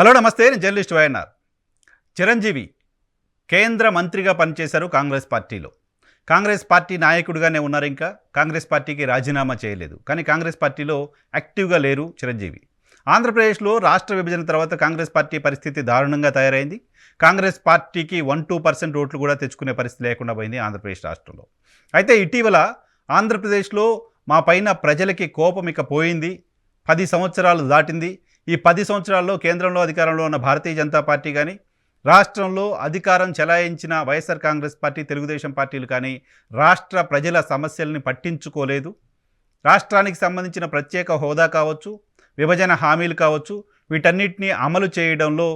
Hello నమస్తే నేను journalist YNR. Chiranjeevi కేంద్ర మంత్రిగా పనిచేశారు కాంగ్రెస్ పార్టీలో. కాంగ్రెస్ పార్టీ నాయకుడిగానే ఉన్నారు ఇంకా. కాంగ్రెస్ పార్టీకి రాజీనామా చేయలేదు. కానీ కాంగ్రెస్ పార్టీలో యాక్టివ్గా లేరు చిరంజీవి. ఆంధ్రప్రదేశ్లో రాష్ట్ర విభజన తర్వాత కాంగ్రెస్ పార్టీ పరిస్థితి దారుణంగా తయారైంది. కాంగ్రెస్ పార్టీకి వన్ టూ పర్సెంట్ ఓట్లు కూడా తెచ్చుకునే పరిస్థితి లేకుండా పోయింది ఆంధ్రప్రదేశ్ రాష్ట్రంలో. అయితే ఇటీవల ఆంధ్రప్రదేశ్లో మా పైన ప్రజలకి కోపం ఇక పోయింది. పది సంవత్సరాలు దాటింది. ఈ పది సంవత్సరాల్లో కేంద్రంలో అధికారంలో ఉన్న భారతీయ జనతా పార్టీ కానీ రాష్ట్రంలో అధికారం చెలాయించిన వైఎస్ఆర్ కాంగ్రెస్ పార్టీ తెలుగుదేశం పార్టీలు కానీ రాష్ట్ర ప్రజల సమస్యల్ని పట్టించుకోలేదు. రాష్ట్రానికి సంబంధించిన ప్రత్యేక హోదా కావచ్చు విభజన హామీలు కావచ్చు వీటన్నిటినీ అమలు చేయడంలో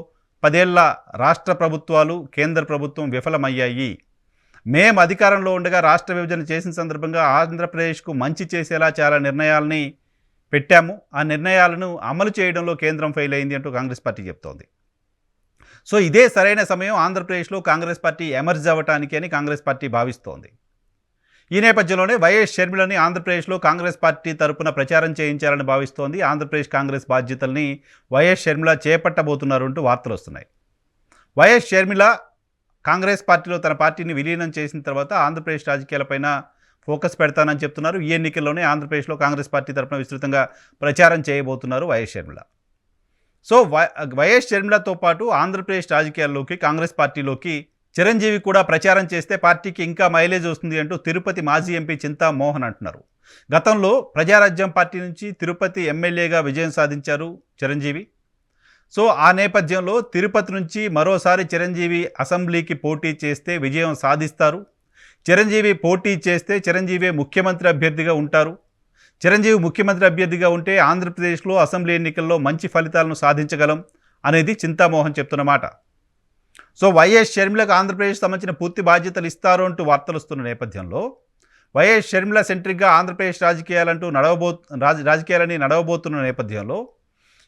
పదేళ్ళ రాష్ట్ర ప్రభుత్వాలు కేంద్ర ప్రభుత్వం విఫలమయ్యాయి. మేం అధికారంలో ఉండగా రాష్ట్ర విభజన చేసిన సందర్భంగా ఆంధ్రప్రదేశ్కు మంచి చేసేలా చాలా నిర్ణయాల్ని పెట్టాము. ఆ నిర్ణయాలను అమలు చేయడంలో కేంద్రం ఫెయిల్ అయింది అంటూ కాంగ్రెస్ పార్టీ చెప్తోంది. సో ఇదే సరైన సమయం ఆంధ్రప్రదేశ్లో కాంగ్రెస్ పార్టీ ఎమర్జ్ అవ్వటానికి అని కాంగ్రెస్ పార్టీ భావిస్తోంది. ఈ నేపథ్యంలోనే వైఎస్ షర్మిలని ఆంధ్రప్రదేశ్లో కాంగ్రెస్ పార్టీ తరపున ప్రచారం చేయించాలని భావిస్తోంది. ఆంధ్రప్రదేశ్ కాంగ్రెస్ బాధ్యతల్ని వైఎస్ షర్మిల చేపట్టబోతున్నారు అంటూ వార్తలు వస్తున్నాయి. వైఎస్ షర్మిల కాంగ్రెస్ పార్టీలో తన పార్టీని విలీనం చేసిన తర్వాత ఆంధ్రప్రదేశ్ రాజకీయాలపైన ఫోకస్ పెడతానని చెప్తున్నారు. ఈ ఎన్నికల్లోనే ఆంధ్రప్రదేశ్లో కాంగ్రెస్ పార్టీ తరఫున విస్తృతంగా ప్రచారం చేయబోతున్నారు YS Sharmila. So Y YS షర్మిలతో పాటు ఆంధ్రప్రదేశ్ రాజకీయాల్లోకి కాంగ్రెస్ పార్టీలోకి చిరంజీవి కూడా ప్రచారం చేస్తే పార్టీకి ఇంకా మైలేజ్ వస్తుంది అంటూ తిరుపతి మాజీ ఎంపీ చింతా మోహన్ అంటున్నారు. గతంలో ప్రజారాజ్యం పార్టీ నుంచి తిరుపతి ఎమ్మెల్యేగా విజయం సాధించారు చిరంజీవి. సో ఆ నేపథ్యంలో తిరుపతి నుంచి మరోసారి చిరంజీవి అసెంబ్లీకి పోటీ చేస్తే విజయం సాధిస్తారు. చిరంజీవి పోటీ చేస్తే చిరంజీవి ముఖ్యమంత్రి అభ్యర్థిగా ఉంటారు. చిరంజీవి ముఖ్యమంత్రి అభ్యర్థిగా ఉంటే ఆంధ్రప్రదేశ్లో అసెంబ్లీ ఎన్నికల్లో మంచి ఫలితాలను సాధించగలం అనేది చింతామోహన్ చెప్తున్నమాట సో వైఎస్ షర్మిలకు ఆంధ్రప్రదేశ్ సంబంధించిన పూర్తి బాధ్యతలు ఇస్తారు అంటూ వార్తలు వస్తున్న నేపథ్యంలో వైఎస్ షర్మిల సెంట్రిక్గా ఆంధ్రప్రదేశ్ రాజకీయాలంటూ నడవబో రాజ రాజకీయాలని నడవబోతున్న నేపథ్యంలో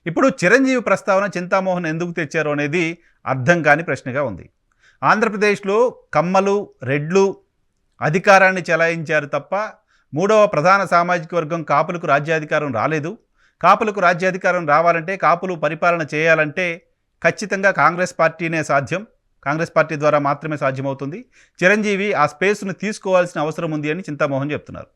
ఇప్పుడు చిరంజీవి ప్రస్తావన చింతామోహన్ ఎందుకు తెచ్చారు అనేది అర్థం కాని ప్రశ్నగా ఉంది. ఆంధ్రప్రదేశ్లో కమ్మలు రెడ్లు అధికారాన్ని చెలాయించారు తప్ప మూడవ ప్రధాన సామాజిక వర్గం కాపులకు రాజ్యాధికారం రాలేదు. కాపులకు రాజ్యాధికారం రావాలంటే కాపులు పరిపాలన చేయాలంటే ఖచ్చితంగా కాంగ్రెస్ పార్టీనే సాధ్యం. కాంగ్రెస్ పార్టీ ద్వారా మాత్రమే సాధ్యమవుతుంది. చిరంజీవి ఆ స్పేస్ను తీసుకోవాల్సిన అవసరం ఉంది అని చింతామోహన్ చెప్తున్నారు.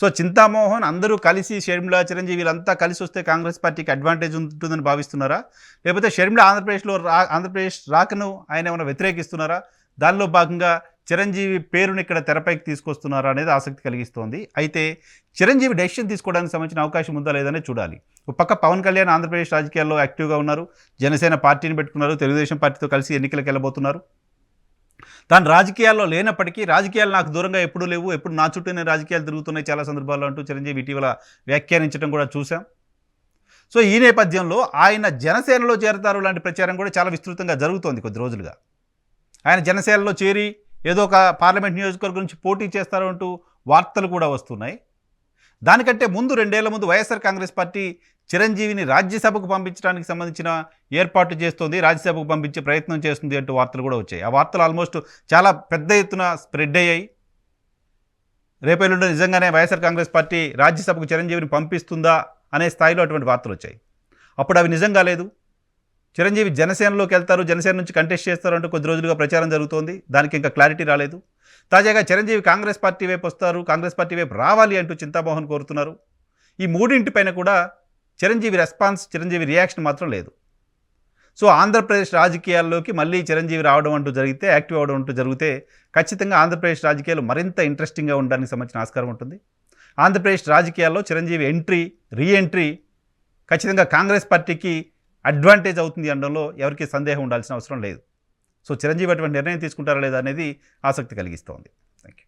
సో చింతామోహన్ అందరూ కలిసి షర్మిల చిరంజీవి వీళ్ళంతా కలిసి వస్తే కాంగ్రెస్ పార్టీకి అడ్వాంటేజ్ ఉంటుందని భావిస్తున్నారా? లేకపోతే షర్మిల ఆంధ్రప్రదేశ్లో రా ఆంధ్రప్రదేశ్ రాకను ఆయన ఏమైనా వ్యతిరేకిస్తున్నారా? దానిలో భాగంగా చిరంజీవి పేరుని ఇక్కడ తెరపైకి తీసుకొస్తున్నారా అనేది ఆసక్తి కలిగిస్తోంది. అయితే చిరంజీవి డెసిషన్ తీసుకోవడానికి సంబంధించిన అవకాశం ఉందా లేదనే చూడాలి. ఒక పక్క పవన్ కళ్యాణ్ ఆంధ్రప్రదేశ్ రాజకీయాల్లో యాక్టివ్గా ఉన్నారు. జనసేన పార్టీని పెట్టుకున్నారు. తెలుగుదేశం పార్టీతో కలిసి ఎన్నికలకు వెళ్ళబోతున్నారు. తాను రాజకీయాల్లో లేనప్పటికీ రాజకీయాలు నాకు దూరంగా ఎప్పుడూ లేవు. ఎప్పుడు నా చుట్టూనే రాజకీయాలు తిరుగుతున్నాయి చాలా సందర్భాల్లో అంటూ చిరంజీవి ఇటీవల వ్యాఖ్యానించడం కూడా చూసాం సో ఈ నేపథ్యంలో ఆయన జనసేనలో చేరతారు లాంటి ప్రచారం కూడా చాలా విస్తృతంగా జరుగుతోంది కొద్ది రోజులుగా. ఆయన జనసేనలో చేరి ఏదో ఒక పార్లమెంట్ నియోజకవర్గం నుంచి పోటీ చేస్తారు అంటూ వార్తలు కూడా వస్తున్నాయి. దానికంటే ముందు రెండేళ్ళ ముందు వైఎస్ఆర్ కాంగ్రెస్ పార్టీ చిరంజీవిని రాజ్యసభకు పంపించడానికి సంబంధించిన ఏర్పాటు చేస్తుంది రాజ్యసభకు పంపించే ప్రయత్నం చేస్తుంది అంటూ వార్తలు కూడా వచ్చాయి. ఆ వార్తలు ఆల్మోస్ట్ చాలా పెద్ద ఎత్తున స్ప్రెడ్ అయ్యాయి. రేపేళ్ళుండి నిజంగానే వైఎస్ఆర్ కాంగ్రెస్ పార్టీ రాజ్యసభకు చిరంజీవిని పంపిస్తుందా అనే స్థాయిలో అటువంటి వార్తలు వచ్చాయి. అప్పుడు అవి నిజంగా లేదు. చిరంజీవి జనసేనలోకి వెళ్తారు జనసేన నుంచి కంటెస్ట్ చేస్తారు అంటూ కొద్ది రోజులుగా ప్రచారం జరుగుతోంది. దానికి ఇంకా క్లారిటీ రాలేదు. తాజాగా చిరంజీవి కాంగ్రెస్ పార్టీ వైపు వస్తారు కాంగ్రెస్ పార్టీ వైపు రావాలి అంటూ చింతామోహన్ కోరుతున్నారు. ఈ మూడింటిపైన కూడా చిరంజీవి రెస్పాన్స్ చిరంజీవి రియాక్షన్ మాత్రం లేదు. సో ఆంధ్రప్రదేశ్ రాజకీయాల్లోకి మళ్ళీ చిరంజీవి రావడం అంటూ జరిగితే యాక్టివ్ అవడం అంటూ జరిగితే ఖచ్చితంగా ఆంధ్రప్రదేశ్ రాజకీయాలు మరింత ఇంట్రెస్టింగ్గా ఉండడానికి సంబంధించిన ఆస్కారం ఉంటుంది. ఆంధ్రప్రదేశ్ రాజకీయాల్లో చిరంజీవి ఎంట్రీ రీ ఎంట్రీ ఖచ్చితంగా కాంగ్రెస్ పార్టీకి అడ్వాంటేజ్ అవుతుంది అనడంలో ఎవరికీ సందేహం ఉండాల్సిన అవసరం లేదు. సో చిరంజీవి అటువంటి నిర్ణయం తీసుకుంటారా లేదా అనేది ఆసక్తి కలిగిస్తోంది. Thank you